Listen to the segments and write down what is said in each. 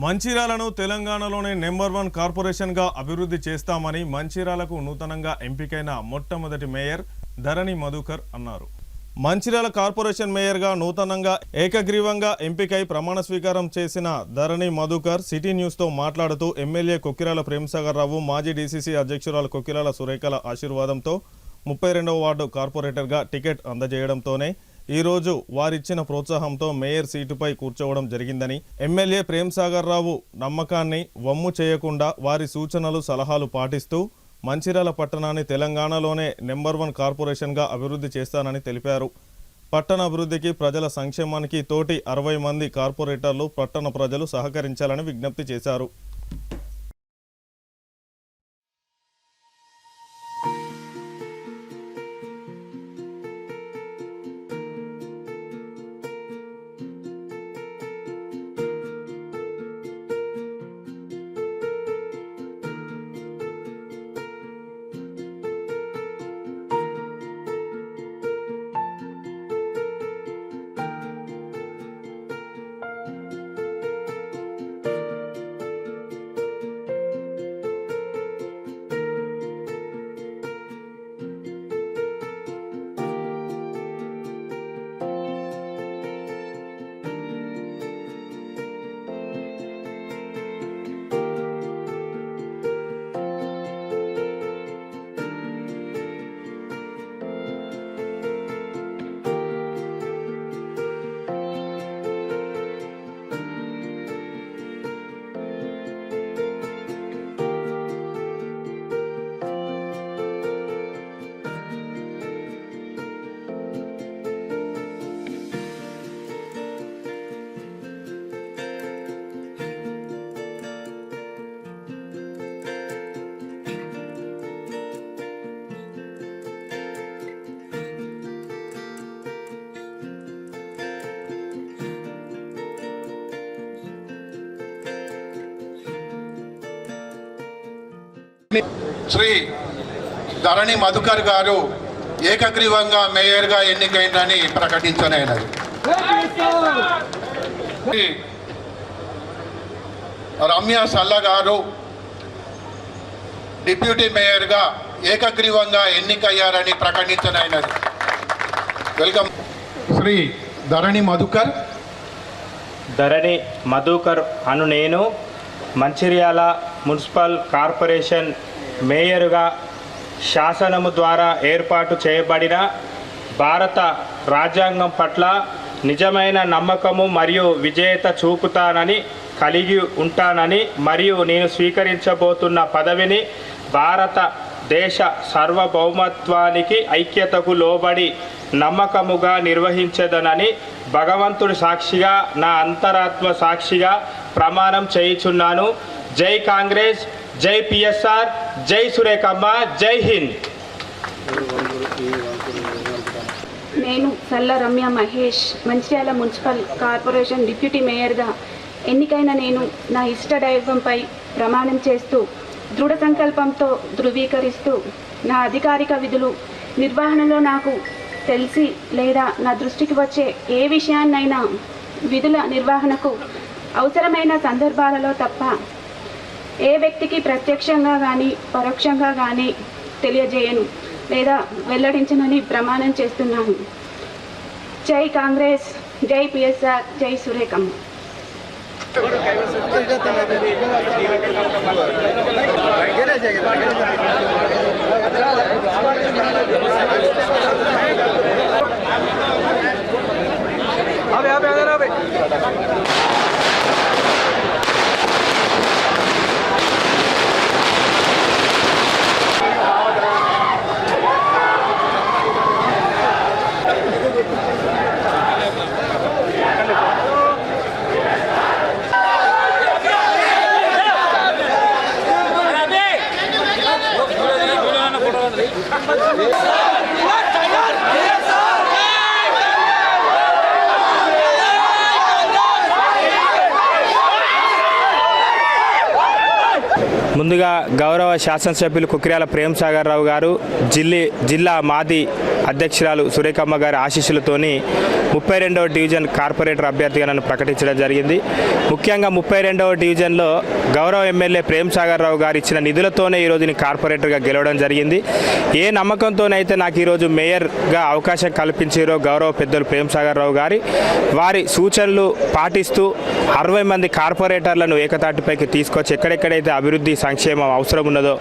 మంచిర్యాలను తెలంగాణలోనే number one కార్పొరేషన్గా అభివృద్ధి చేస్తామని మంచిర్యాలకు నూతనంగా ఎంపికైన మొట్టమొదటి మేయర్ ధరణి మధుకర్ అన్నారు. మంచిర్యాల కార్పొరేషన్ మేయర్గా నూతనంగా ఏకగ్రీవంగా ఎంపికై ప్రమాణ స్వీకారం చేసిన ధరణి మధుకర్ సిటీ న్యూస్తో మాట్లాడుతూ ఎమ్మెల్యే కొక్కిరాల ప్రేమసాగర్ రావు మాజీ డీసీసీ అధ్యక్షురాలు కొక్కిరాల సురేఖల ఆశీర్వాదంతో ముప్పై రెండవ వార్డు కార్పొరేటర్గా టికెట్ అందజేయడంతోనే ఈరోజు వారిచ్చిన ప్రోత్సాహంతో మేయర్ సీటుపై కూర్చోవడం జరిగిందని ఎమ్మెల్యే ప్రేమ్సాగర్ రావు నమ్మకాన్ని వమ్ము చేయకుండా వారి సూచనలు సలహాలు పాటిస్తూ మంచిర్యాల పట్టణాన్ని తెలంగాణలోనే నెంబర్ వన్ కార్పొరేషన్గా అభివృద్ధి చేస్తానని తెలిపారు. పట్టణ అభివృద్ధికి ప్రజల సంక్షేమానికి తోటి అరవై మంది కార్పొరేటర్లు పట్టణ ప్రజలు సహకరించాలని విజ్ఞప్తి చేశారు. శ్రీ ధరణి మధుకర్ గారు ఏకగ్రీవంగా మేయర్గా ఎన్నికైందని ప్రకటించనైనది శ్రీ రమ్య సల్ల గారు డిప్యూటీ మేయర్గా ఏకగ్రీవంగా ఎన్నికయ్యారని ప్రకటించనైనది వెల్కమ్. శ్రీ ధరణి మధుకర్. ధరణి మధుకర్ అను నేను మంచిర్యాల మున్సిపల్ కార్పొరేషన్ మేయరుగా శాసనము ద్వారా ఏర్పాటు చేయబడిన భారత రాజ్యాంగం పట్ల నిజమైన నమ్మకము మరియు విజేత చూపుతానని కలిగి ఉంటానని మరియు నేను స్వీకరించబోతున్న పదవిని భారత దేశ సార్వభౌమత్వానికి ఐక్యతకు లోబడి నమ్మకముగా నిర్వహించదనని భగవంతుడి సాక్షిగా నా అంతరాత్మ సాక్షిగా ప్రమాణం చేయుచున్నాను. జై కాంగ్రెస్ జై పిఎస్ఆర్ జై సురేఖమ్మ జై హింద్. నేను Salla Ramya Mahesh Mancherial municipal corporation deputy మేయర్గా. ఎన్నికైన నేను నా ఇష్ట దైవంపై ప్రమాణం చేస్తూ దృఢ సంకల్పంతో ధృవీకరిస్తూ నా అధికారిక విధులు నిర్వహణలో నాకు తెలిసి లేదా నా దృష్టికి వచ్చే ఏ విషయాన్నైనా విధుల నిర్వహణకు అవసరమైన సందర్భాలలో తప్ప ఏ వ్యక్తికి ప్రత్యక్షంగా కానీ పరోక్షంగా కానీ తెలియజేయను లేదా వెల్లడించనని ప్రమాణం చేస్తున్నాను జై కాంగ్రెస్ జై పిఎస్ఆర్ జై సురేఖమ్మ. ముందుగా గౌరవ శాసనసభ్యులు కుక్రియాల ప్రేమ్ సాగర్ రావు గారు జిల్లి జిల్లా మాది అధ్యక్షురాలు సురేఖమ్మ గారి ఆశీస్సులతోని ముప్పై రెండవ డివిజన్ కార్పొరేటర్ అభ్యర్థిగా నన్ను ప్రకటించడం జరిగింది. ముఖ్యంగా ముప్పై రెండవ డివిజన్లో గౌరవ ఎమ్మెల్యే ప్రేమ్ సాగర్ రావు గారు ఇచ్చిన నిధులతోనే ఈరోజు నేను కార్పొరేటర్గా గెలవడం జరిగింది. ఏ నమ్మకంతోనైతే నాకు ఈరోజు మేయర్గా అవకాశం కల్పించారో గౌరవ పెద్దలు ప్రేమ్ సాగర్ రావు గారి వారి సూచనలు పాటిస్తూ అరవై మంది కార్పొరేటర్లను ఏకతాటిపైకి తీసుకొచ్చి ఎక్కడెక్కడైతే అభివృద్ధి సంక్షేమం అవసరం ఉన్నదో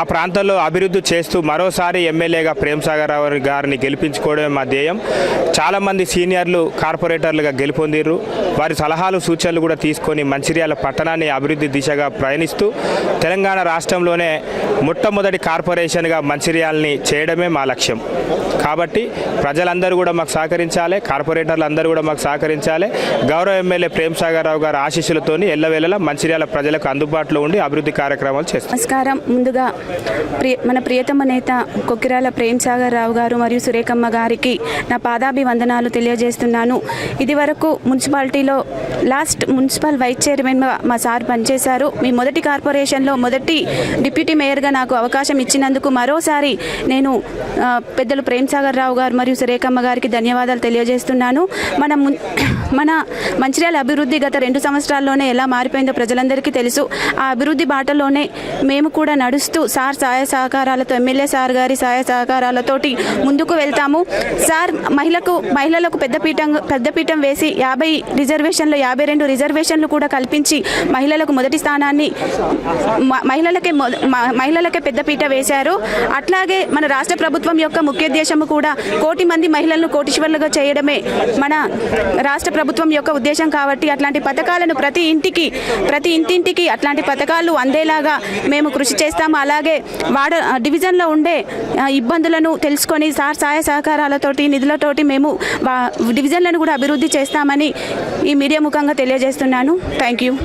ఆ ప్రాంతంలో అభివృద్ధి చేస్తూ మరోసారి ఎమ్మెల్యేగా ప్రేమ్ సాగర్ రావు గారిని గెలిపించుకోవడమే మా ధ్యేయం. చాలామంది సీనియర్లు కార్పొరేటర్లుగా గెలుపొందిర్రు. వారి సలహాలు సూచనలు కూడా తీసుకొని మంచిర్యాల పట్టణాన్ని అభివృద్ధి దిశగా ప్రయాణిస్తూ తెలంగాణ రాష్ట్రంలోనే మొట్టమొదటి కార్పొరేషన్గా మంచిర్యాలని చేయడమే మా లక్ష్యం. కాబట్టి ప్రజలందరూ కూడా మాకు సహకరించాలి కార్పొరేటర్లు అందరూ కూడా మాకు సహకరించాలి. గౌరవ ఎమ్మెల్యే ప్రేమ్ గారు గారి ఆశీస్సులతోని ఎల్లవేళలా మంచిర్యాల ప్రజలకు అందుబాటులో ఉండి అభివృద్ధి కార్యక్రమాలు చేస్తాం. నమస్కారం. ముందుగా ప్రియ మన ప్రియతమ నేత కొక్కిరాల ప్రేమ్ సాగర్ రావు గారు మరియు సురేఖమ్మ గారికి నా పాదాభివందనాలు తెలియజేస్తున్నాను. ఇది వరకు మున్సిపాలిటీలో లాస్ట్ మున్సిపల్ వైస్ చైర్మన్ మా సార్ పనిచేశారు. మీ మొదటి కార్పొరేషన్లో మొదటి డిప్యూటీ మేయర్గా నాకు అవకాశం ఇచ్చినందుకు మరోసారి నేను పెద్దలు ప్రేమ్ సాగర్ రావు గారు మరియు సురేఖమ్మ గారికి ధన్యవాదాలు తెలియజేస్తున్నాను. మన మన మంచిర్యాల అభివృద్ధి గత రెండు సంవత్సరాల్లోనే ఎలా మారిపోయిందో ప్రజలందరికీ తెలుసు. ఆ అభివృద్ధి బాటలోనే మేము కూడా నడుస్తూ సార్ సహాయ సహకారాలతో ఎమ్మెల్యే సార్ గారి సహాయ సహకారాలతోటి ముందుకు వెళ్తాము. సార్ మహిళకు మహిళలకు పెద్దపీఠం పెద్దపీఠం వేసి యాభై రిజర్వేషన్లు యాభై రెండు రిజర్వేషన్లు కూడా కల్పించి మహిళలకు మొదటి స్థానాన్ని మ- మహిళలకే మొద- మ- మహిళలకే పెద్దపీట వేశారు. అట్లాగే మన రాష్ట్ర ప్రభుత్వం యొక్క ముఖ్య ఉద్దేశము కూడా కోటి మంది మహిళలను కోటీశ్వర్లుగా చేయడమే మన రాష్ట్ర ప్రభుత్వం యొక్క ఉద్దేశం కాబట్టి అట్లాంటి పథకాలను ప్రతి ఇంటికి ప్రతి ఇంటింటికి అట్లాంటి పథకాలు అందేలాగా మేము కృషి చేస్తాము. అలాగే వాడ డివిజన్లో ఉండే ఇబ్బందులను తెలుసుకొని సార్ సహాయ సహకారాలతోటి నిధులతోటి మేము డివిజన్లను కూడా అభివృద్ధి చేస్తామని ఈ మీడియా ముఖంగా తెలియజేస్తున్నాను. Thank you.